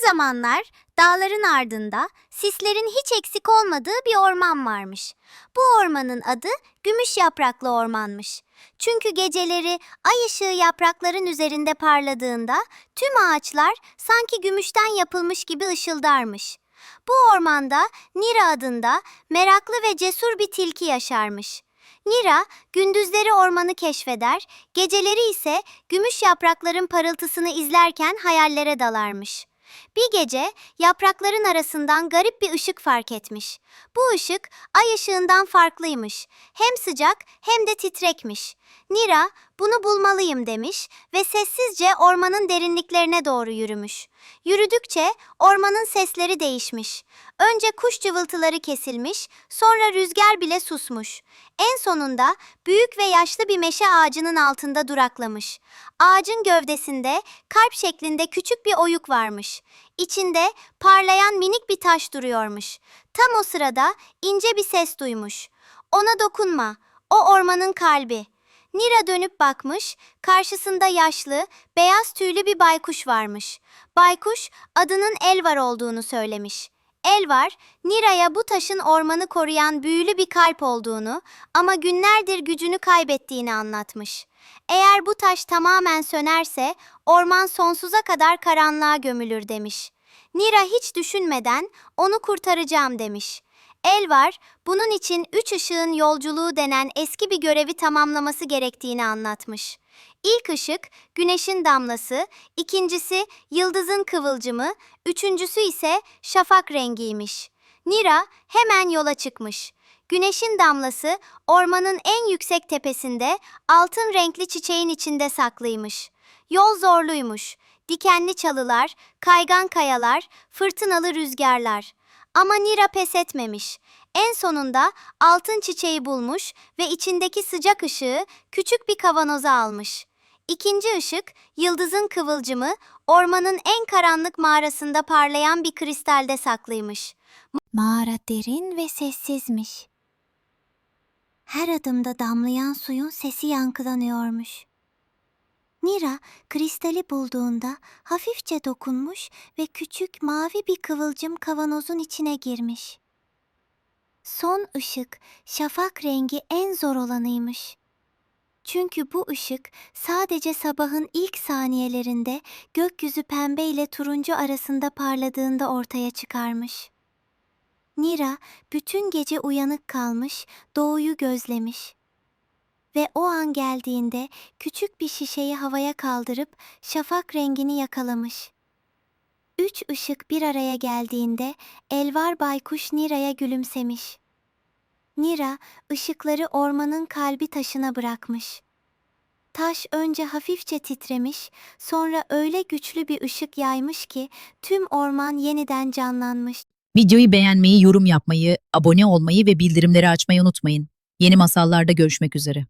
Bir zamanlar dağların ardında sislerin hiç eksik olmadığı bir orman varmış. Bu ormanın adı Gümüş Yapraklı Ormanmış. Çünkü geceleri ay ışığı yaprakların üzerinde parladığında tüm ağaçlar sanki gümüşten yapılmış gibi ışıldarmış. Bu ormanda Nira adında meraklı ve cesur bir tilki yaşarmış. Nira gündüzleri ormanı keşfeder, geceleri ise gümüş yaprakların parıltısını izlerken hayallere dalarmış. Bir gece yaprakların arasından garip bir ışık fark etmiş. Bu ışık ay ışığından farklıymış. Hem sıcak hem de titrekmiş. Nira bunu bulmalıyım demiş ve sessizce ormanın derinliklerine doğru yürümüş. Yürüdükçe ormanın sesleri değişmiş. Önce kuş cıvıltıları kesilmiş, sonra rüzgar bile susmuş. En sonunda büyük ve yaşlı bir meşe ağacının altında duraklamış. Ağacın gövdesinde kalp şeklinde küçük bir oyuk varmış. İçinde parlayan minik bir taş duruyormuş. Tam o sırada ince bir ses duymuş. Ona dokunma, o ormanın kalbi. Nira dönüp bakmış, karşısında yaşlı, beyaz tüylü bir baykuş varmış. Baykuş adının Elvar olduğunu söylemiş. Elvar, Nira'ya bu taşın ormanı koruyan büyülü bir kalp olduğunu ama günlerdir gücünü kaybettiğini anlatmış. Eğer bu taş tamamen sönerse orman sonsuza kadar karanlığa gömülür demiş. Nira hiç düşünmeden onu kurtaracağım demiş. Elvar, bunun için üç ışığın yolculuğu denen eski bir görevi tamamlaması gerektiğini anlatmış. İlk ışık, güneşin damlası, ikincisi yıldızın kıvılcımı, üçüncüsü ise şafak rengiymiş. Nira hemen yola çıkmış. Güneşin damlası ormanın en yüksek tepesinde altın renkli çiçeğin içinde saklıymış. Yol zorluymuş. Dikenli çalılar, kaygan kayalar, fırtınalı rüzgarlar. Ama Nira pes etmemiş. En sonunda altın çiçeği bulmuş ve içindeki sıcak ışığı küçük bir kavanoza almış. İkinci ışık, yıldızın kıvılcımı, ormanın en karanlık mağarasında parlayan bir kristalde saklıymış. Mağara derin ve sessizmiş. Her adımda damlayan suyun sesi yankılanıyormuş. Nira kristali bulduğunda hafifçe dokunmuş ve küçük mavi bir kıvılcım kavanozun içine girmiş. Son ışık şafak rengi en zor olanıymış. Çünkü bu ışık sadece sabahın ilk saniyelerinde gökyüzü pembe ile turuncu arasında parladığında ortaya çıkarmış. Nira bütün gece uyanık kalmış, doğuyu gözlemiş. Ve o an geldiğinde küçük bir şişeyi havaya kaldırıp şafak rengini yakalamış. Üç ışık bir araya geldiğinde Elvar Baykuş Nira'ya gülümsemiş. Nira ışıkları ormanın kalbi taşına bırakmış. Taş önce hafifçe titremiş, sonra öyle güçlü bir ışık yaymış ki tüm orman yeniden canlanmış. Videoyu beğenmeyi, yorum yapmayı, abone olmayı ve bildirimleri açmayı unutmayın. Yeni masallarda görüşmek üzere.